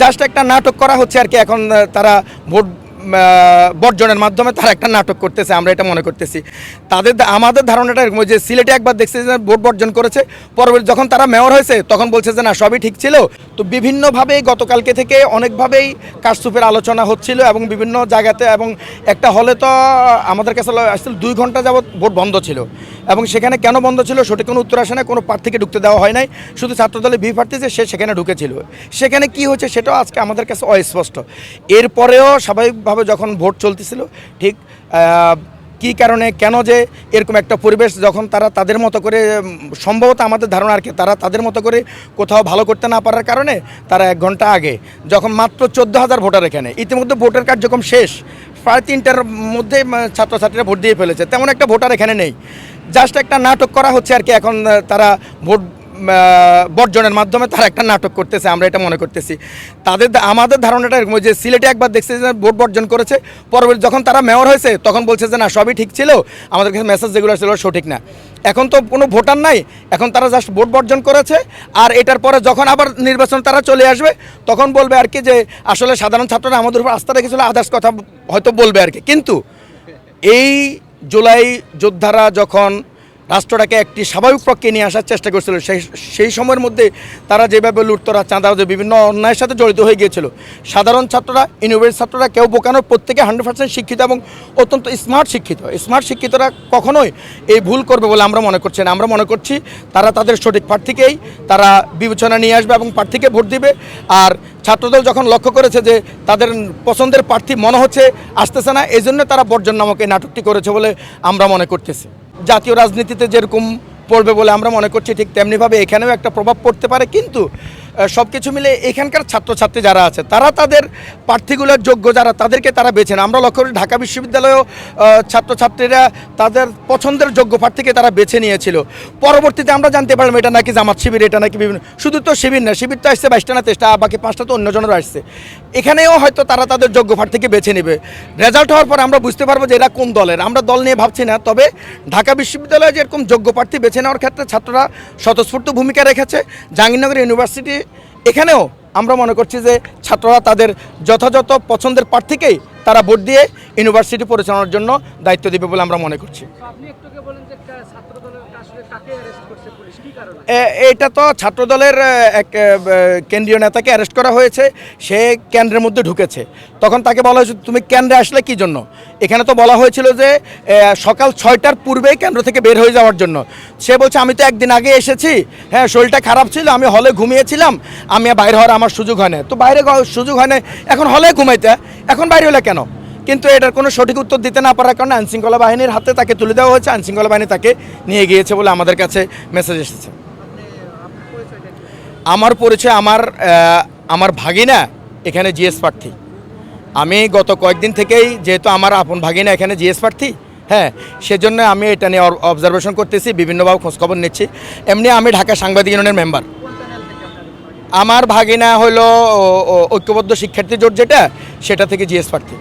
Just একটা নাটক করা হচ্ছে আর কি, এখন তারা ভোট বর্জনের মাধ্যমে তারা একটা নাটক করতেছে, আমরা এটা মনে করতেছি। তাদের আমাদের ধারণাটা এরকম যে সিলেটে একবার দেখছে যে ভোট বর্জন করেছে, পরবর্তী যখন তারা মেয়র হয়েছে, তখন বলছে যে না, সবই ঠিক ছিল। তো বিভিন্নভাবে গতকালকে থেকে অনেকভাবেই কারসুপের আলোচনা হচ্ছিল এবং বিভিন্ন জায়গাতে, এবং একটা হলে তো আমাদের কাছে আসলে দুই ঘণ্টা যাবত ভোট বন্ধ ছিল। এবং সেখানে কেন বন্ধ ছিল, সঠিক কোনো উত্তর আসে না কোনো প্রার্থীকে ঢুকতে দেওয়া হয় নাই, শুধু ছাত্রদলের ভি প্রার্থী সে সেখানে ঢুকেছিল। সেখানে কি হয়েছে সেটাও আজকে আমাদের কাছে অস্পষ্ট। এরপরেও স্বাভাবিকভাবে যখন ভোট চলতেছিল, ঠিক কী কারণে, কেন যে এরকম একটা পরিবেশ যখন তারা তাদের মতো করে, সম্ভবত আমাদের ধারণা আর কি, তারা তাদের মতো করে কোথাও ভালো করতে না পারার কারণে তারা এক ঘণ্টা আগে, যখন মাত্র চোদ্দ হাজার ভোটার এখানে, ইতিমধ্যে ভোটের কার্যক্রম শেষ, প্রায় তিনটার মধ্যে ছাত্রছাত্রীরা ভোট দিয়ে ফেলেছে। তেমন একটা ভোটার এখানে নেই। জাস্ট একটা নাটক করা হচ্ছে আর কি, এখন তারা ভোট বর্জনের মাধ্যমে তারা একটা নাটক করতেছে, আমরা এটা মনে করতেছি। তাদের আমাদের ধারণাটা এরকম যে সিলেটে একবার দেখছে যে ভোট বর্জন করেছে, পরবর্তী, যখন তারা মেয়র হয়েছে, তখন বলছে যে না, সবই ঠিক ছিল, আমাদের কাছে মেসেজ যেগুলো ছিল সঠিক না। এখন তো কোনো ভোটার নাই, এখন তারা জাস্ট ভোট বর্জন করেছে, আর এটার পরে যখন আবার নির্বাচন তারা চলে আসবে, তখন বলবে আর কি যে, আসলে সাধারণ ছাত্ররা আমাদের উপর আস্থা রেখেছিল আদার্স কথা হয়তো বলবে আর কি। কিন্তু এই জুলাই যোদ্ধারা যখন রাষ্ট্রটাকে একটি স্বাভাবিক প্রক্রিয়া নিয়ে আসার চেষ্টা করছিল, সেই সেই সময়ের মধ্যে তারা যেভাবে লুটতরা, চাঁদা যে বিভিন্ন অন্যায়ের সাথে জড়িত হয়ে গিয়েছিল, সাধারণ ছাত্ররা ইউনিভার্সিটি ছাত্ররা, কেউ বোকানোর প্রত্যেকে হান্ড্রেড পার্সেন্ট শিক্ষিত এবং অত্যন্ত স্মার্ট শিক্ষিত। স্মার্ট শিক্ষিতরা কখনোই এই ভুল করবে বলে আমরা মনে করছি না। আমরা মনে করছি তারা তাদের সঠিক প্রার্থীকেই তারা বিবেচনা নিয়ে আসবে এবং প্রার্থীকে ভোট দিবে। আর ছাত্রদল যখন লক্ষ্য করেছে যে তাদের পছন্দের প্রার্থী মনে হচ্ছে আসতেছে না, এই জন্য তারা বর্জন নামক এই নাটকটি করেছে বলে আমরা মনে করতেছি। জাতীয় রাজনীতিতে যেরকম পড়বে বলে আমরা মনে করছি, ঠিক তেমনিভাবে এখানেও একটা প্রভাব পড়তে পারে, কিন্তু সব কিছু মিলে এখানকার ছাত্রছাত্রী যারা আছে, তারা তাদের প্রার্থীগুলোর যোগ্য যারা, তাদেরকে তারা বেছে নেয়। আমরা লক্ষ্য করি ঢাকা বিশ্ববিদ্যালয়েও ছাত্রছাত্রীরা তাদের পছন্দের যোগ্য প্রার্থীকে তারা বেছে নিয়েছিল। পরবর্তীতে আমরা জানতে পারলাম এটা নাকি জামাত শিবির, এটা নাকি বিভিন্ন, শুধু তো শিবির না, শিবির তো আসছে বাইশটা না তেইশটা, বাকি পাঁচটা তো অন্যজনেরও আসছে। এখানেও হয়তো তারা তাদের যোগ্য প্রার্থীকে বেছে নেবে। রেজাল্ট হওয়ার পর আমরা বুঝতে পারব যে এরা কোন দলের, আমরা দল নিয়ে ভাবছি না, তবে ঢাকা বিশ্ববিদ্যালয়ে যেরকম যোগ্য প্রার্থী বেছে নেওয়ার ক্ষেত্রে ছাত্ররা স্বতঃস্ফূর্ত ভূমিকা রেখেছে। জাহাঙ্গীরনগর ইউনিভার্সিটি এখানেও আমরা মনে করছি যে ছাত্ররা তাদের যথাযথ পছন্দের প্রার্থীকেই তারা ভোট দিয়ে ইউনিভার্সিটি পরিচালনার জন্য দায়িত্ব দেবে বলে আমরা মনে করছি। আপনি একটুকে বলেন যে এটা তো ছাত্রদলের এক কেন্দ্রীয় নেতাকে অ্যারেস্ট করা হয়েছে, সে কেন্দ্রের মধ্যে ঢুকেছে। তখন তাকে বলা হয়েছে, তুমি কেন্দ্রে আসলে কি জন্য? এখানে তো বলা হয়েছিল যে সকাল ছয়টার পূর্বেই কেন্দ্র থেকে বের হয়ে যাওয়ার জন্য। সে বলছে, আমি তো একদিন আগে এসেছি। হ্যাঁ শরীরটা খারাপ ছিল, আমি হলে ঘুমিয়েছিলাম। আমি বাইরে হওয়ার আমার সুযোগ হয় না তো বাইরে সুযোগ হয় না এখন হলে ঘুমাইতে। এখন বাইরে হলে কেন? কিন্তু এটার কোনো সঠিক উত্তর দিতে না পারার কারণে আইনশৃঙ্খলা বাহিনীর হাতে তাকে তুলে দেওয়া হয়েছে আইনশৃঙ্খলা বাহিনী তাকে নিয়ে গিয়েছে বলে আমাদের কাছে মেসেজ এসেছে? আমার পরিচয়, আমার আমার ভাগিনা এখানে জিএস প্রার্থী আমি গত কয়েকদিন থেকেই যেহেতু আমার আপন ভাগিনা এখানে জিএস প্রার্থী হ্যাঁ সেজন্য আমি এটা নিয়ে অবজারভেশন করতেছি, বিভিন্নভাবে খোঁজখবর নিচ্ছি এমনি আমি ঢাকা সাংবাদিক ইউনিয়নের মেম্বার? আমার ভাগিনা হলো ঐক্যবদ্ধ শিক্ষার্থী জোট যেটা, সেটা থেকে জিএস প্রার্থী